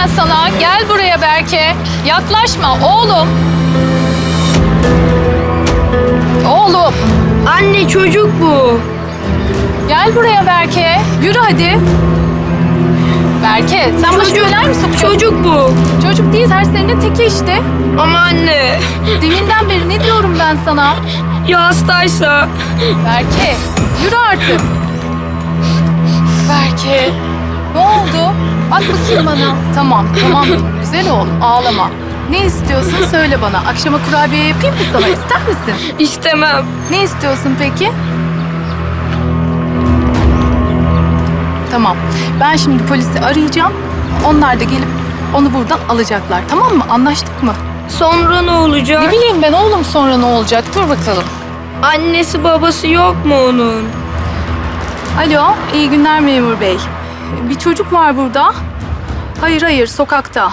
ben sana. Gel buraya Berke. Yaklaşma oğlum. Oğlum. Anne çocuk bu. Gel buraya Berke. Yürü hadi. Berke sen Çocuk, neler mi sokuyorsun? çocuk bu. Çocuk değil serseri'nin teki işte. Ama anne Deminden beri ne diyorum ben sana? ya hastaysa? Berke yürü artık. Berke ne oldu? Bak bakayım bana. Tamam tamam güzel oğlum ağlama. Ne istiyorsun söyle bana. Akşama kurabiye yapayım mı sana ister misin? İstemem. Ne istiyorsun peki? Tamam. Ben şimdi polisi arayacağım. Onlar da gelip onu buradan alacaklar. Tamam mı? Anlaştık mı? Sonra ne olacak? Ne bileyim ben oğlum sonra ne olacak? Dur bakalım. Annesi babası yok mu onun? Alo, iyi günler memur bey. Bir çocuk var burada. Hayır hayır, sokakta.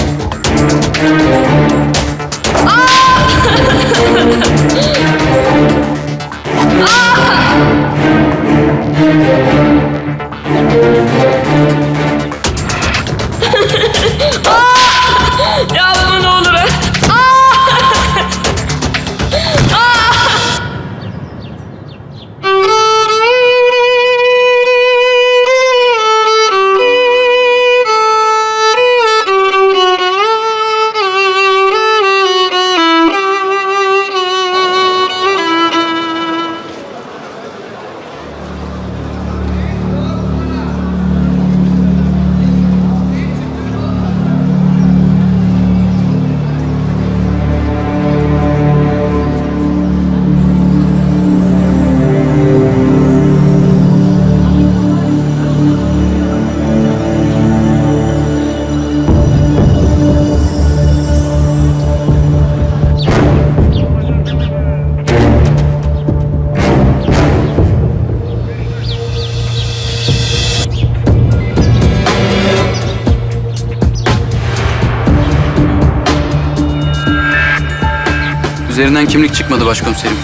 Üzerinden kimlik çıkmadı başkomiserim.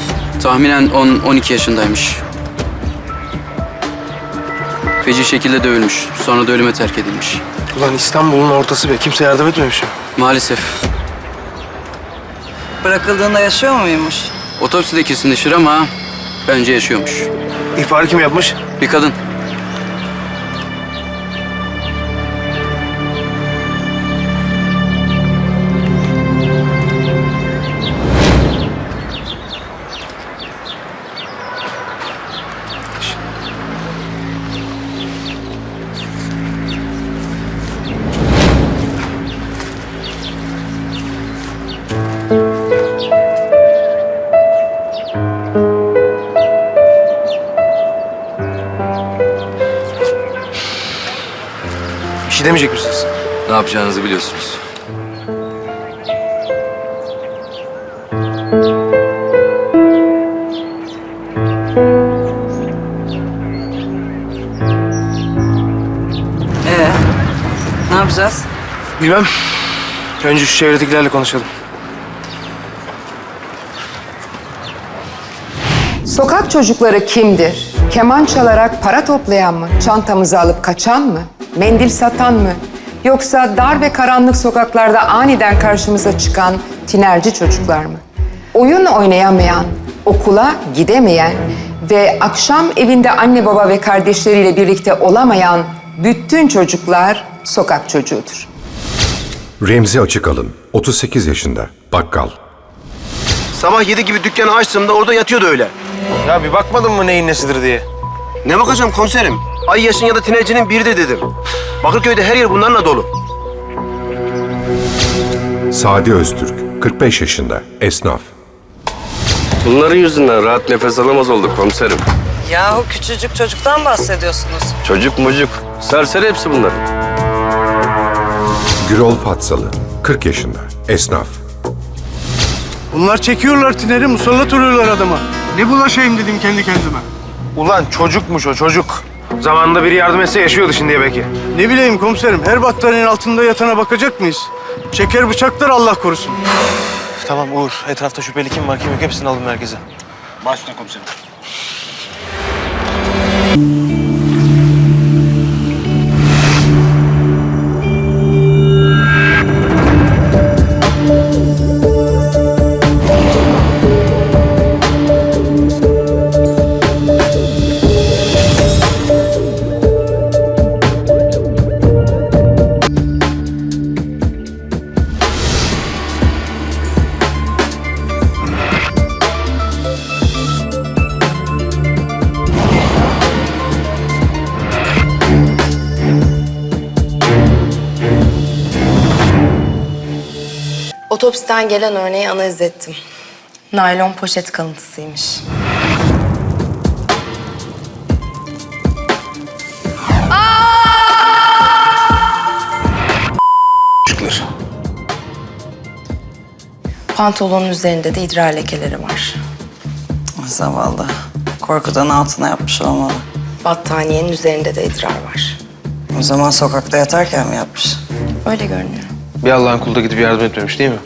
Tahminen 10-12 yaşındaymış. Feci şekilde dövülmüş. Sonra da ölüme terk edilmiş. Ulan İstanbul'un ortası be. Kimse yardım etmemiş mi? Maalesef. Bırakıldığında yaşıyor muymuş? Otopsi de kesinleşir ama bence yaşıyormuş. İhbarı kim yapmış? Bir kadın. Şey demeyecek misiniz? Ne yapacağınızı biliyorsunuz. Ee, ne yapacağız? Bilmem. Önce şu çevredekilerle konuşalım. Sokak çocukları kimdir? Keman çalarak para toplayan mı? Çantamızı alıp kaçan mı? Mendil satan mı? Yoksa dar ve karanlık sokaklarda aniden karşımıza çıkan tinerci çocuklar mı? Oyun oynayamayan, okula gidemeyen ve akşam evinde anne baba ve kardeşleriyle birlikte olamayan bütün çocuklar sokak çocuğudur. Remzi Açıkalın, 38 yaşında, bakkal. Sabah yedi gibi dükkanı açtığımda orada yatıyordu öyle. Ya bir bakmadın mı neyin nesidir diye? Ne bakacağım komiserim? Ay yaşın ya da tinercinin biri de dedim. Bakırköy'de her yer bunlarla dolu. Sadi Öztürk, 45 yaşında, esnaf. Bunların yüzünden rahat nefes alamaz olduk komiserim. Yahu küçücük çocuktan bahsediyorsunuz. Çocuk mucuk, serseri hepsi bunların. Gürol Fatsalı, 40 yaşında, esnaf. Bunlar çekiyorlar tineri, musallat oluyorlar adama. Ne bulaşayım dedim kendi kendime. Ulan çocukmuş o çocuk. Zamanında biri yardım etse yaşıyordu şimdiye belki. Ne bileyim komiserim, her battaniyenin altında yatana bakacak mıyız? Çeker bıçaklar Allah korusun. Tamam Uğur. Etrafta şüpheli kim var kim yok hepsini alın merkeze. Başüstüne komiserim. Otopsiden gelen örneği analiz ettim. Naylon poşet kalıntısıymış. Pantolonun üzerinde de idrar lekeleri var. Zavallı. Korkudan altına yapmış olmalı. Battaniyenin üzerinde de idrar var. O zaman sokakta yatarken mi yapmış? Öyle görünüyor. Bir Allah'ın kulu da gidip yardım etmemiş değil mi?